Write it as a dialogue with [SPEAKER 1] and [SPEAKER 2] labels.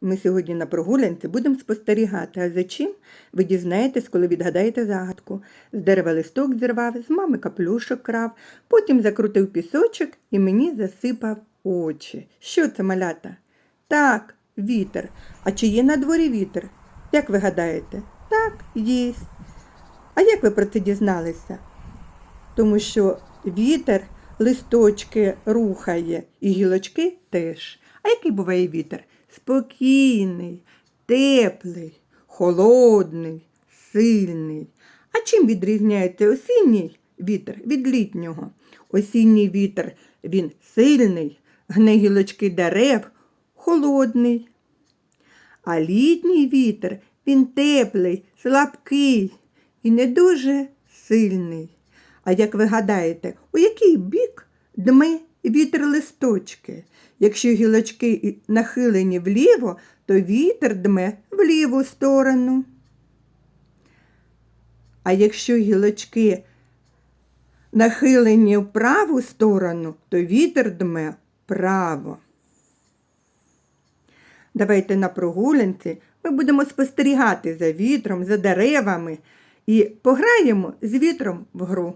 [SPEAKER 1] Ми сьогодні на прогулянці будемо спостерігати, а за чим ви дізнаєтесь, коли відгадаєте загадку. З дерева листок зірвав, з мами каплюшок крав, потім закрутив пісочок і мені засипав очі. Що це малята? Так, вітер. А чи є на дворі вітер? Як ви гадаєте? Так, є. А як ви про це дізналися? Тому що вітер листочки рухає, і гілочки теж. А який буває вітер? Спокійний, теплий, холодний, сильний. А чим відрізняється осінній вітер від літнього? Осінній вітер він сильний, гне гілочки дерев, холодний. А літній вітер він теплий, слабкий і не дуже сильний. А як ви гадаєте, у який бік дме вітер листочки? Якщо гілочки нахилені вліво, то вітер дме в ліву сторону. А якщо гілочки нахилені в праву сторону, то вітер дме вправо. Давайте на прогулянці ми будемо спостерігати за вітром, за деревами і пограємо з вітром в гру.